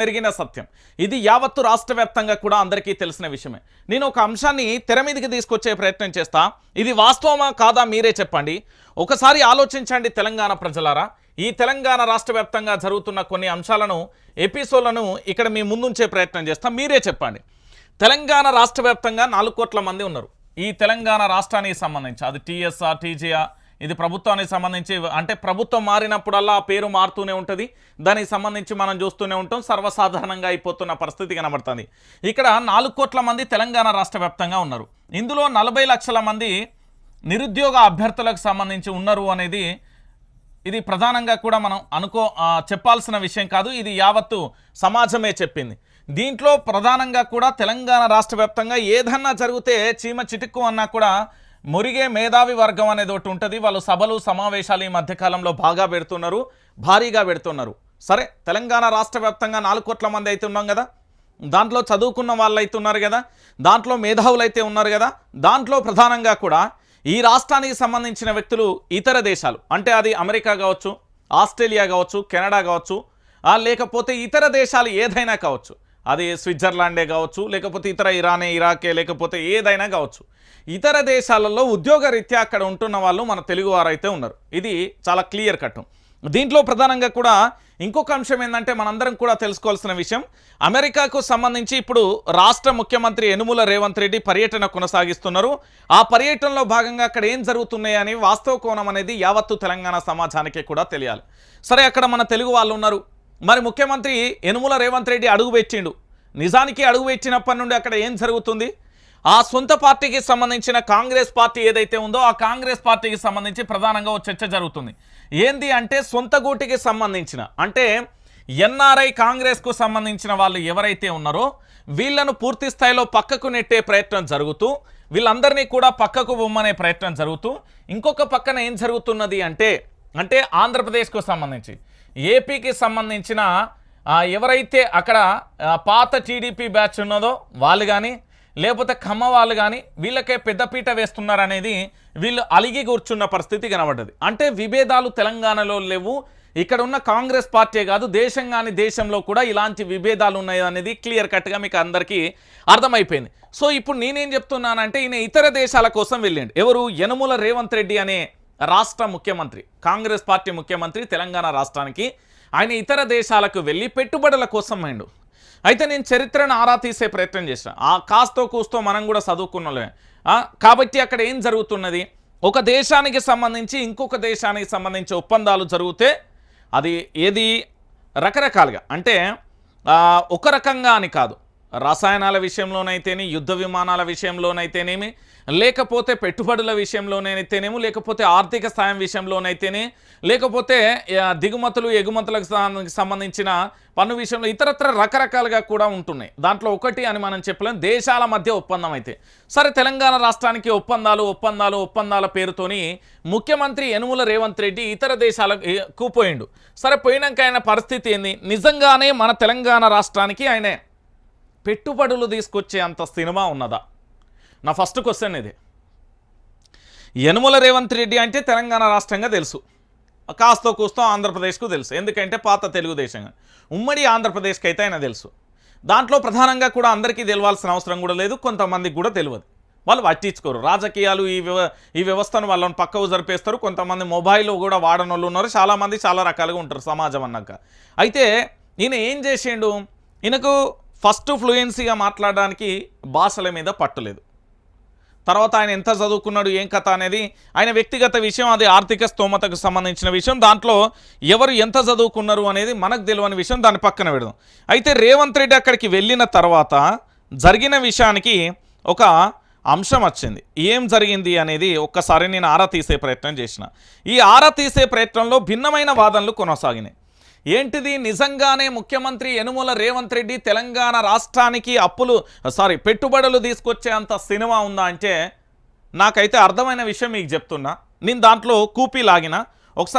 జరిగిన సత్యం. ఇది యావత్తు రాష్ట్ర వ్యాప్తంగా కూడా అందరికీ తెలిసిన విషయమే. నేను ఒక అంశాన్ని తెర మీదకి తీసుకొచ్చే ప్రయత్నం చేస్తా. ఇది వాస్తవమా కాదా మీరే చెప్పండి. ఒకసారి ఆలోచించండి తెలంగాణ ప్రజలారా. ఈ తెలంగాణ రాష్ట్ర వ్యాప్తంగా జరుగుతున్న కొన్ని అంశాలను ఎపిసోడ్లను ఇక్కడ మీ ముందుంచే ప్రయత్నం చేస్తాం. మీరే చెప్పండి. తెలంగాణ రాష్ట్ర వ్యాప్తంగా నాలుగు కోట్ల మంది ఉన్నారు. ఈ తెలంగాణ రాష్ట్రానికి సంబంధించి. అది టీఎస్ఆర్ టీజీఆర్ ఇది ప్రభుత్వానికి సంబంధించి అంటే ప్రభుత్వం మారినప్పుడల్లా ఆ పేరు మారుతూనే ఉంటుంది. దానికి సంబంధించి మనం చూస్తూనే ఉంటాం. సర్వసాధారణంగా అయిపోతున్న పరిస్థితి కనబడుతుంది. ఇక్కడ నాలుగు కోట్ల మంది తెలంగాణ రాష్ట్ర వ్యాప్తంగా ఉన్నారు. ఇందులో నలభై లక్షల మంది నిరుద్యోగ అభ్యర్థులకు సంబంధించి ఉన్నారు అనేది ఇది ప్రధానంగా కూడా మనం అనుకో చెప్పాల్సిన విషయం కాదు. ఇది యావత్తు సమాజమే చెప్పింది. దీంట్లో ప్రధానంగా కూడా తెలంగాణ రాష్ట్ర వ్యాప్తంగా ఏదన్నా జరిగితే చీమ చిటుక్కు అన్నా కూడా మురిగే మేధావి వర్గం అనేది ఒకటి ఉంటుంది. వాళ్ళు సభలు సమావేశాలు ఈ మధ్యకాలంలో బాగా పెడుతున్నారు భారీగా పెడుతున్నారు. సరే తెలంగాణ రాష్ట్ర వ్యాప్తంగా నాలుగు కోట్ల మంది అయితే ఉన్నాం కదా. దాంట్లో చదువుకున్న వాళ్ళు అయితే ఉన్నారు కదా. దాంట్లో మేధావులు అయితే ఉన్నారు కదా. దాంట్లో ప్రధానంగా కూడా ఈ రాష్ట్రానికి సంబంధించిన వ్యక్తులు ఇతర దేశాలు అంటే అది అమెరికా కావచ్చు ఆస్ట్రేలియా కావచ్చు కెనడా కావచ్చు లేకపోతే ఇతర దేశాలు ఏదైనా కావచ్చు. అది స్విట్జర్లాండే కావచ్చు లేకపోతే ఇతర ఇరానే ఇరాకే లేకపోతే ఏదైనా కావచ్చు. ఇతర దేశాలలో ఉద్యోగ రీత్యా అక్కడ ఉంటున్న వాళ్ళు మన తెలుగువారైతే ఉన్నారు. ఇది చాలా క్లియర్ కట్. దీంట్లో ప్రధానంగా కూడా ఇంకొక అంశం ఏంటంటే మనందరం కూడా తెలుసుకోవాల్సిన విషయం. అమెరికాకు సంబంధించి ఇప్పుడు రాష్ట్ర ముఖ్యమంత్రి యనుమూల రేవంత్ రెడ్డి పర్యటన కొనసాగిస్తున్నారు. ఆ పర్యటనలో భాగంగా అక్కడ ఏం జరుగుతున్నాయని వాస్తవ కోణం అనేది యావత్తు తెలంగాణ సమాజానికి కూడా తెలియాలి. సరే అక్కడ మన తెలుగు వాళ్ళు ఉన్నారు. మరి ముఖ్యమంత్రి యనుమల రేవంత్ రెడ్డి అడుగు పెట్టిండు. నిజానికి అడుగు పెట్టినప్పటి నుండి అక్కడ ఏం జరుగుతుంది? ఆ సొంత పార్టీకి సంబంధించిన కాంగ్రెస్ పార్టీ ఏదైతే ఉందో ఆ కాంగ్రెస్ పార్టీకి సంబంధించి ప్రధానంగా ఓ చర్చ జరుగుతుంది. ఏంది అంటే సొంత గూటికి సంబంధించిన అంటే ఎన్ఆర్ఐ కాంగ్రెస్కు సంబంధించిన వాళ్ళు ఎవరైతే ఉన్నారో వీళ్ళను పూర్తి స్థాయిలో పక్కకు నెట్టే ప్రయత్నం జరుగుతూ వీళ్ళందరినీ కూడా పక్కకు బొమ్మనే ప్రయత్నం జరుగుతూ ఇంకొక పక్కన ఏం జరుగుతున్నది అంటే అంటే ఆంధ్రప్రదేశ్కు సంబంధించి. ఏపీకి సంబంధించిన ఎవరైతే అక్కడ పాత టీడీపీ బ్యాచ్ ఉన్నదో వాళ్ళు కానీ లేకపోతే ఖమ్మ వాళ్ళు కానీ వీళ్ళకే పెద్దపీట వేస్తున్నారనేది వీళ్ళు అలిగి కూర్చున్న పరిస్థితి కనబడ్డది. అంటే విభేదాలు తెలంగాణలో లేవు. ఇక్కడ ఉన్న కాంగ్రెస్ పార్టీ కాదు దేశం కానీ దేశంలో కూడా ఇలాంటి విభేదాలు ఉన్నాయి అనేది క్లియర్ కట్గా మీకు అందరికీ అర్థమైపోయింది. సో ఇప్పుడు నేనేం చెప్తున్నానంటే ఈయన ఇతర దేశాల కోసం వెళ్ళిండు. ఎవరు? యనుమల రేవంత్ రెడ్డి అనే రాష్ట్ర ముఖ్యమంత్రి కాంగ్రెస్ పార్టీ ముఖ్యమంత్రి తెలంగాణ రాష్ట్రానికి ఆయన ఇతర దేశాలకు వెళ్ళి పెట్టుబడుల కోసం అయిండు అయితే నేను చరిత్రను ఆరా తీసే ప్రయత్నం చేసిన. ఆ కాస్తో కూస్తో మనం కూడా చదువుకున్నలే కాబట్టి అక్కడ ఏం జరుగుతున్నది? ఒక దేశానికి సంబంధించి ఇంకొక దేశానికి సంబంధించి ఒప్పందాలు జరిగితే అది ఏది? రకరకాలుగా. అంటే ఒక రకంగా అని కాదు. రసాయనాల విషయంలోనైతేనే యుద్ధ విమానాల విషయంలోనైతేనేమి లేకపోతే పెట్టుబడుల విషయంలోనైతేనేమి లేకపోతే ఆర్థిక సాయం విషయంలోనైతేనే లేకపోతే దిగుమతులు ఎగుమతులకు సంబంధించిన పన్ను విషయంలో ఇతరత్ర రకరకాలుగా కూడా ఉంటున్నాయి. దాంట్లో ఒకటి అని మనం చెప్పలేం. దేశాల మధ్య ఒప్పందం అయితే. సరే తెలంగాణ రాష్ట్రానికి ఒప్పందాలు ఒప్పందాలు ఒప్పందాల పేరుతోని ముఖ్యమంత్రి యనుమల రేవంత్ రెడ్డి ఇతర దేశాలకు పోయిండు. సరే పోయినాక ఆయన పరిస్థితి ఏంది? నిజంగానే మన తెలంగాణ రాష్ట్రానికి ఆయనే పెట్టుబడులు తీసుకొచ్చే అంత సినిమా ఉన్నదా? నా ఫస్ట్ క్వశ్చన్ ఇది. యనుమల రేవంత్ రెడ్డి అంటే తెలంగాణ రాష్ట్రంగా తెలుసు. కాస్తో కూస్తో ఆంధ్రప్రదేశ్కు తెలుసు. ఎందుకంటే పాత తెలుగుదేశంగా ఉమ్మడి ఆంధ్రప్రదేశ్కి అయితే ఆయన తెలుసు. దాంట్లో ప్రధానంగా కూడా అందరికీ తెలియాల్సిన అవసరం కూడా లేదు కొంతమందికి కూడా తెలియదు వాళ్ళు పట్టించుకోరు. రాజకీయాలు ఈ వ్యవ ఈ వ్యవస్థను వాళ్ళని పక్కకు జరిపేస్తారు. కొంతమంది మొబైల్ కూడా వాడని వాళ్ళు ఉన్నారు. చాలామంది చాలా రకాలుగా ఉంటారు సమాజం అన్నాక. అయితే ఈయన ఏం చేసిండు? ఈయనకు ఫస్ట్ ఫ్లూయెన్సీగా మాట్లాడడానికి భాషల మీద పట్టులేదు. తర్వాత ఆయన ఎంత చదువుకున్నాడు ఏం కథ అనేది ఆయన వ్యక్తిగత విషయం అది ఆర్థిక స్తోమతకు సంబంధించిన విషయం. దాంట్లో ఎవరు ఎంత చదువుకున్నారు అనేది మనకు తెలియని విషయం దాని పక్కన పెడదాం. అయితే రేవంత్ రెడ్డి అక్కడికి వెళ్ళిన తర్వాత జరిగిన విషయానికి ఒక అంశం వచ్చింది. ఏం జరిగింది అనేది ఒక్కసారి నేను ఆరా తీసే ప్రయత్నం చేసిన. ఈ ఆరా తీసే ప్రయత్నంలో భిన్నమైన వాదనలు కొనసాగినాయి. ఏంటిది? నిజంగానే ముఖ్యమంత్రి యనుమల రేవంత్ రెడ్డి తెలంగాణ రాష్ట్రానికి అప్పులు సారీ పెట్టుబడులు తీసుకొచ్చే అంత సినిమా ఉందా అంటే నాకైతే అర్థమైన విషయం మీకు చెప్తున్నా. నేను దాంట్లో కూపీ లాగిన.